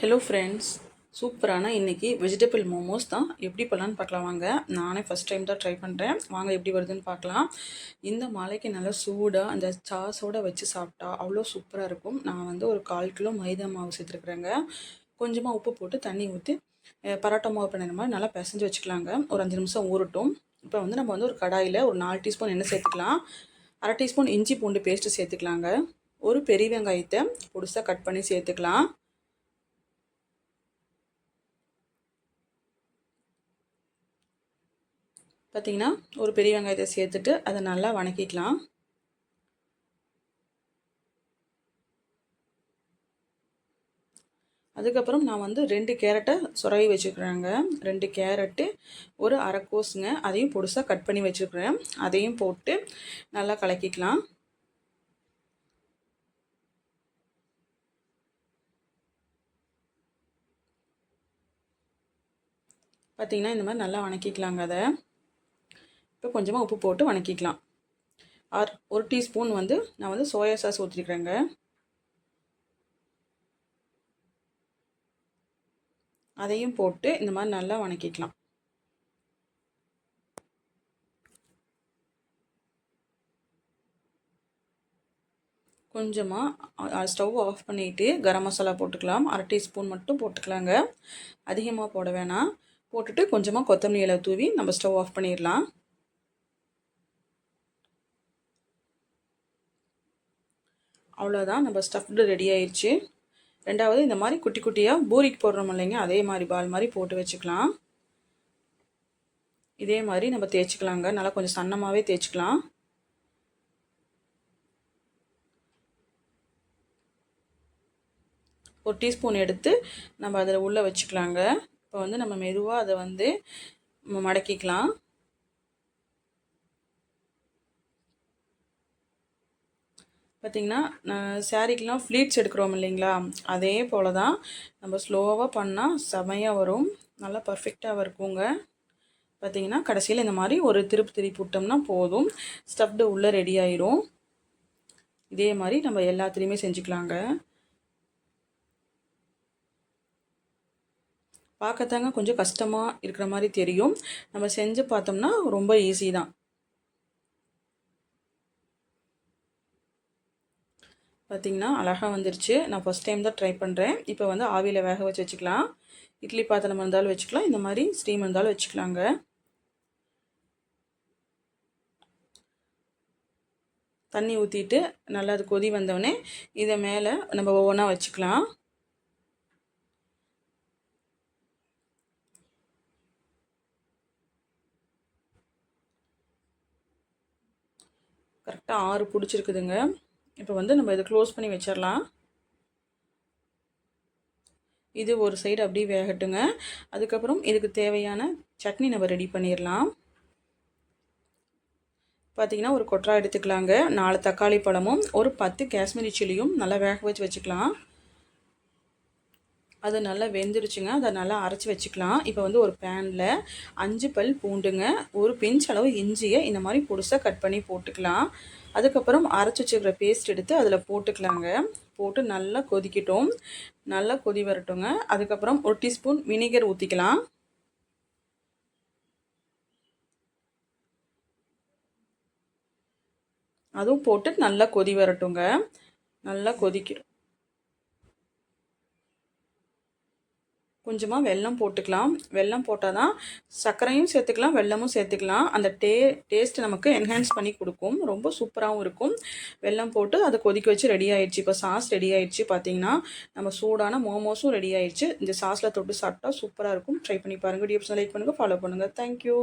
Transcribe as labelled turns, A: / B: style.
A: Hello friends சூப்பரான இன்றைக்கி vegetable momos தான். எப்படி பண்ணலான்னு பார்க்கலாம். வாங்க நானே ஃபஸ்ட் டைம் தான் ட்ரை பண்ணுறேன் வாங்க எப்படி வருதுன்னு பார்க்கலாம். இந்த மலைக்கு நல்லா சூடாக அந்த சாஸோடு வச்சு சாப்பிட்டா அவ்வளோ சூப்பராக இருக்கும். நான் வந்து ஒரு கால் கிலோ மைதா மாவு சேர்த்துருக்குறேங்க. கொஞ்சமாக உப்பு போட்டு தண்ணி ஊற்றி பரோட்டா மாவு பண்ணுற மாதிரி நல்லா பிசைஞ்சு வச்சுக்கலாங்க. ஒரு அஞ்சு நிமிஷம் ஊறட்டும். இப்போ வந்து நம்ம வந்து ஒரு கடாயில் ஒரு நாலு டீஸ்பூன் எண்ணெய் சேர்த்துக்கலாம். அரை டீஸ்பூன் இஞ்சி பூண்டு பேஸ்ட்டு சேர்த்துக்கலாங்க. ஒரு பெரிய வெங்காயத்தை பொடிசாக கட் பண்ணி சேர்த்துக்கலாம். பார்த்திங்கன்னா ஒரு பெரிய வெங்காயத்தை சேர்த்துட்டு அதை நல்லா வணக்கிக்கலாம். அதுக்கப்புறம் நான் வந்து ரெண்டு கேரட்டை சுரவி வச்சுக்கிறேங்க. ரெண்டு கேரட்டு ஒரு அரைக்கோஸுங்க அதையும் பொடுசாக கட் பண்ணி வச்சுருக்கிறேன் அதையும் போட்டு நல்லா கலக்கிக்கலாம். பார்த்திங்கன்னா இந்த மாதிரி நல்லா வணக்கிக்கலாங்க அதை. இப்போ கொஞ்சமாக உப்பு போட்டு வணக்கிக்கலாம். ஆர் ஒரு டீஸ்பூன் வந்து நான் வந்து சோயா சாஸ் ஊற்றிருக்கிறேங்க அதையும் போட்டு இந்த மாதிரி நல்லா வணக்கிக்கலாம். கொஞ்சமாக ஸ்டவ் ஆஃப் பண்ணிவிட்டு கரம் மசாலா போட்டுக்கலாம். அரை டீஸ்பூன் மட்டும் போட்டுக்கலாங்க. அதிகமாக போட வேணாம். போட்டுட்டு கொஞ்சமாக கொத்தமல்லி இலை தூவி நம்ம ஸ்டவ் ஆஃப் பண்ணிடலாம். அவ்வளோதான் நம்ம ஸ்டஃப்டு ரெடி ஆயிடுச்சு ரெண்டாவது இந்த மாதிரி குட்டி குட்டியாக பூரிக்கு போடுறோம் இல்லைங்க அதே மாதிரி பால் மாதிரி போட்டு வச்சுக்கலாம். இதே மாதிரி நம்ம தேய்ச்சிக்கலாங்க நல்லா கொஞ்சம் சன்னமாகவே தேய்ச்சிக்கலாம். ஒரு டீஸ்பூன் எடுத்து நம்ம அதில் உள்ளே வச்சுக்கலாங்க. இப்போ வந்து நம்ம மெதுவாக அதை வந்து மடக்கிக்கலாம். பார்த்திங்கன்னா சாரீக்கெலாம் ஃப்ளீட்ஸ் எடுக்கிறோம் இல்லைங்களா? அதே போல் தான் நம்ம ஸ்லோவாக பண்ணால் செமையாக வரும். நல்லா பர்ஃபெக்டாக இருக்குங்க. பார்த்திங்கன்னா கடைசியில் இந்த மாதிரி ஒரு திருப்பு திருப்பி விட்டோம்னா போதும். ஸ்டப்டு உள்ளே ரெடி ஆயிரும். இதே மாதிரி நம்ம எல்லாத்துலேயுமே செஞ்சுக்கலாங்க. பார்க்கத்தாங்க கொஞ்சம் கஷ்டமாக இருக்கிற மாதிரி தெரியும். நம்ம செஞ்சு பார்த்தோம்னா ரொம்ப ஈஸி தான். பார்த்திங்கன்னா அழகாக வந்துருச்சு. நான் ஃபஸ்ட் டைம் தான் ட்ரை பண்ணுறேன் இப்போ வந்து ஆவியில் வேக வச்சு வச்சுக்கலாம். இட்லி பாத்திரம் இருந்தாலும் வச்சுக்கலாம். இந்த மாதிரி ஸ்டீம் இருந்தாலும் வச்சுக்கலாங்க. தண்ணி ஊற்றிட்டு நல்லா அது கொதி வந்தோடனே இதை மேலே நம்ம ஒவ்வொன்றா வச்சுக்கலாம். கரெக்டாக ஆறு பிடிச்சிருக்குதுங்க. இப்போ வந்து நம்ம இதை க்ளோஸ் பண்ணி வச்சிடலாம். இது ஒரு சைடு அப்படியே வேகட்டுங்க. அதுக்கப்புறம் இதுக்கு தேவையான சட்னி நம்ம ரெடி பண்ணிடலாம். பார்த்திங்கன்னா ஒரு கொட்டரா எடுத்துக்கலாங்க. நாலு தக்காளி பழமும் ஒரு பத்து காஷ்மீரி சில்லியும் நல்லா வேக வச்சு வச்சுக்கலாம். அது நல்லா வெந்துருச்சுங்க. அதை நல்லா அரைச்சி வச்சுக்கலாம். இப்போ வந்து ஒரு பேனில் அஞ்சு பல் பூண்டுங்க. ஒரு பிஞ்ச் அளவு இஞ்சியை இந்த மாதிரி பொடுசாக கட் பண்ணி போட்டுக்கலாம். அதுக்கப்புறம் அரைச்சி வச்சுக்கிற பேஸ்ட் எடுத்து அதில் போட்டுக்கலாங்க. போட்டு நல்லா கொதிக்கட்டும். நல்லா கொதி வரட்டுங்க. அதுக்கப்புறம் ஒரு டீஸ்பூன் வினிகர் ஊற்றிக்கலாம் அதுவும் போட்டு நல்லா கொதி வரட்டுங்க. நல்லா கொதிக்கிறோம் கொஞ்சமாக வெல்லம் போட்டுக்கலாம். வெல்லம் போட்டால் தான் சர்க்கரையும் சேர்த்துக்கலாம் வெல்லமும் சேர்த்துக்கலாம். அந்த டே டேஸ்ட் நமக்கு என்ஹான்ஸ் பண்ணி கொடுக்கும். ரொம்ப சூப்பராகவும் இருக்கும். வெல்லம் போட்டு அதை கொதிக்க வச்சு ரெடி ஆயிடுச்சு. இப்போ சாஸ் ரெடி ஆயிடுச்சு பார்த்தீங்கன்னா நம்ம சூடான மோமோஸும் ரெடி ஆயிடுச்சு. இந்த சாஸில் தொட்டு சாப்பிட்டா சூப்பராக இருக்கும். ட்ரை பண்ணி பாருங்கள் டிப்ஸ் லைக் பண்ணுங்கள் ஃபாலோ பண்ணுங்கள் தேங்க்யூ